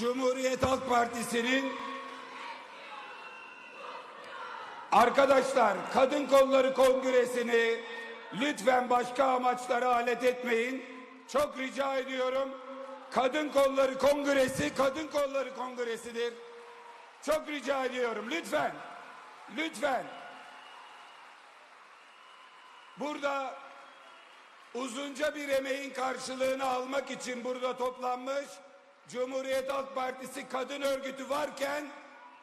Cumhuriyet Halk Partisi'nin Arkadaşlar Kadın Kolları Kongresi'ni lütfen başka amaçlara alet etmeyin. Çok rica ediyorum. Kadın Kolları Kongresi Kadın Kolları Kongresi'dir. Çok rica ediyorum lütfen. Lütfen. Burada uzunca bir emeğin karşılığını almak için burada toplanmış Cumhuriyet Halk Partisi kadın örgütü varken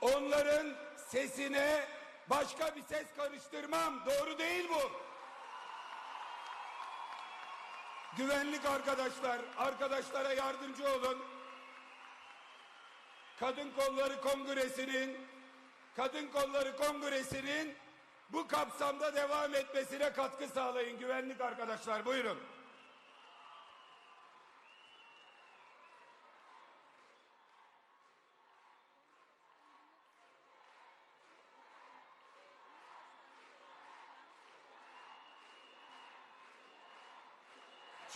onların sesine başka bir ses karıştırmam. Doğru değil bu. Güvenlik arkadaşlar, arkadaşlara yardımcı olun. Kadın Kolları Kongresi'nin Kadın Kolları Kongresi'nin bu kapsamda devam etmesine katkı sağlayın güvenlik arkadaşlar. Buyurun.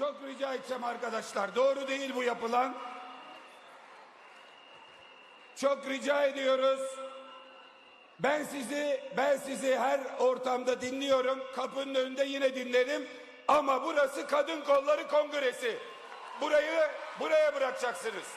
Çok rica edeceğim arkadaşlar. Doğru değil bu yapılan. Çok rica ediyoruz. Ben sizi ben sizi her ortamda dinliyorum. Kapının önünde yine dinlerim. Ama burası Kadın Kolları Kongresi. Burayı buraya bırakacaksınız.